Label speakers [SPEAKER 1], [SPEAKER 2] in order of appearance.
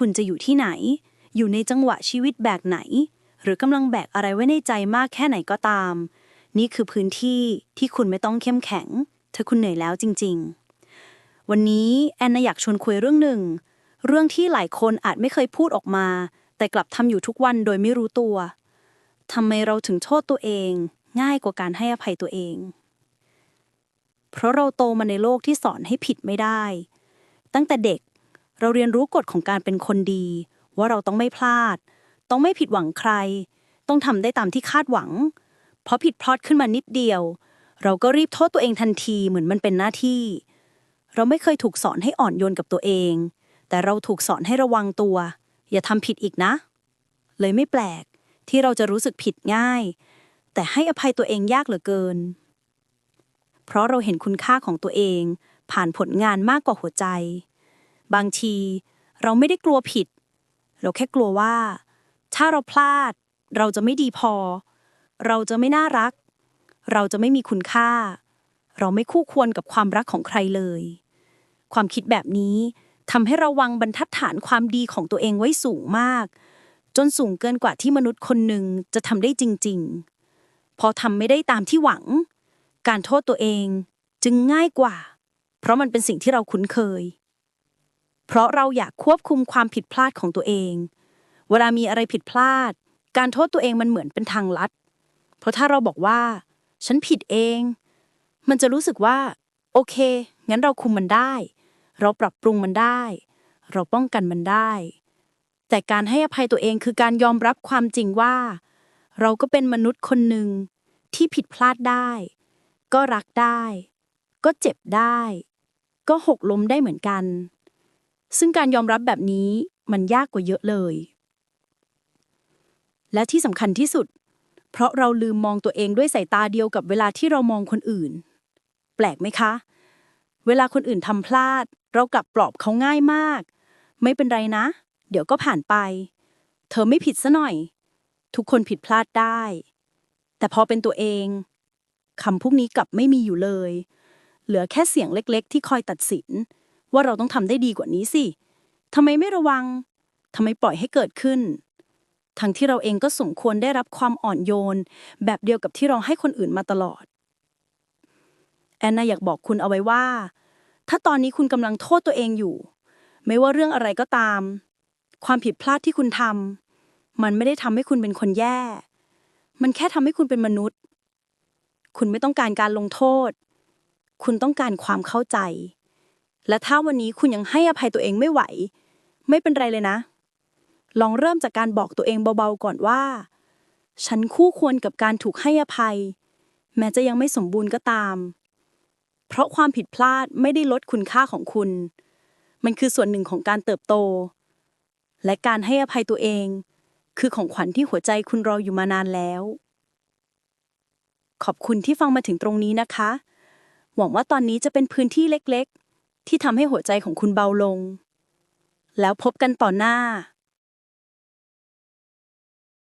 [SPEAKER 1] คุณจะอยู่ที่ไหน อยู่ในจังหวะชีวิตแบบไหน หรือกำลังแบกอะไรไว้ในใจมากแค่ไหนก็ตาม นี่คือพื้นที่ที่คุณไม่ต้องเข้มแข็งถ้าคุณเหนื่อยแล้วจริง ๆ วันนี้แอนนาอยากชวนคุยเรื่องหนึ่ง เรื่องที่หลายคนอาจไม่เคยพูดออกมา แต่กลับทำอยู่ทุกวันโดยไม่รู้ตัวทำไมเราถึงโทษตัวเอง ง่ายกว่าการให้อภัยตัวเอง เพราะเราโตมาในโลกที่สอนให้ผิดไม่ได้ ตั้งแต่เด็ก เราเรียนรู้กฎของการเป็นคนดี ว่าเราต้องไม่พลาด ต้องไม่ผิดหวังใคร ต้องทำได้ตามที่คาดหวัง เพราะผิดพลาดขึ้นมานิดเดียว เราก็รีบโทษตัวเองทันทีเหมือนมันเป็นหน้าที่ เราไม่เคยถูกสอนให้อ่อนโยนกับตัวเอง แต่เราถูกสอนให้ระวังตัว อย่าทำผิดอีกนะ เลยไม่แปลกที่เราจะรู้สึกผิดง่าย แต่ให้อภัยตัวเองยากเหลือเกิน เพราะเราเห็นคุณค่าของตัวเอง ผ่านผลงานมากกว่าหัวใจ บางที เราไม่ได้กลัวผิด เราแค่กลัวว่า ถ้าเราพลาด เราจะไม่ดีพอ เราจะไม่น่ารัก เราจะไม่มีคุณค่า เราไม่คู่ควรกับความรักของใครเลย ความคิดแบบนี้ทำให้ระวังบรรทัดฐานความดีของตัวเองไว้สูงมาก จนสูงเกินกว่าที่มนุษย์คนหนึ่งจะทำได้จริง ๆ พอทำไม่ได้ตามที่หวัง การโทษตัวเองจึงง่ายกว่า เพราะมันเป็นสิ่งที่เราคุ้นเคย เพราะเราอยากควบคุมความผิดพลาดของตัวเอง เวลามีอะไรผิดพลาด การโทษตัวเองมันเหมือนเป็นทางลัด เพราะถ้าเราบอกว่า ฉันผิดเอง มันจะรู้สึกว่า โอเค งั้นเราคุมมันได้ เราปรับปรุงมันได้ เราป้องกันมันได้ แต่การให้อภัยตัวเองคือการยอมรับความจริงว่า เราก็เป็นมนุษย์คนหนึ่งที่ผิดพลาดได้ ก็รักได้ ก็เจ็บได้ ก็หกล้มได้เหมือนกัน ซึ่งการยอมรับแบบนี้มันยากกว่าเยอะเลย และที่สำคัญที่สุด เพราะเราลืมมองตัวเองด้วยสายตาเดียวกับเวลาที่เรามองคนอื่น แปลกไหมคะ เวลาคนอื่นทำพลาด เรากลับปลอบเขาง่ายมาก ไม่เป็นไรนะ เดี๋ยวก็ผ่านไป เธอไม่ผิดซะหน่อย ทุกคนผิดพลาดได้ แต่พอเป็นตัวเองคำพวกนี้กลับไม่มีอยู่เลย เหลือแค่เสียงเล็ก ๆ ที่คอยตัดสิน ว่าเราต้องทำได้ดีกว่านี้สิทำไมไม่ระวังทำไมปล่อยให้เกิดขึ้น ทั้งที่เราเองก็สมควรได้รับความอ่อนโยน แบบเดียวกับที่เราให้คนอื่นมาตลอด แอนนาอยากบอกคุณเอาไว้ว่า ถ้าตอนนี้คุณกำลังโทษตัวเองอยู่ ไม่ว่าเรื่องอะไรก็ตาม ความผิดพลาดที่คุณทำมันไม่ได้ทำให้คุณเป็นคนแย่ มันแค่ทำให้คุณเป็นมนุษย์ คุณไม่ต้องการการลงโทษ คุณต้องการความเข้าใจ และถ้าวันนี้คุณยังให้อภัยตัวเองไม่ไหว ไม่เป็นไรเลยนะ ลองเริ่มจากการบอกตัวเองเบาๆก่อนว่า ฉันคู่ควรกับการถูกให้อภัย แม้จะยังไม่สมบูรณ์ก็ตาม เพราะความผิดพลาดไม่ได้ลดคุณค่าของคุณ มันคือส่วนหนึ่งของการเติบโต และการให้อภัยตัวเอง คือของขวัญที่หัวใจคุณรออยู่มานานแล้ว ขอบคุณที่ฟังมาถึงตรงนี้นะคะ หวังว่าตอนนี้จะเป็นพื้นที่เล็กๆ ที่ทำให้หัวใจของคุณเบาลง แล้วพบกันต่อหน้า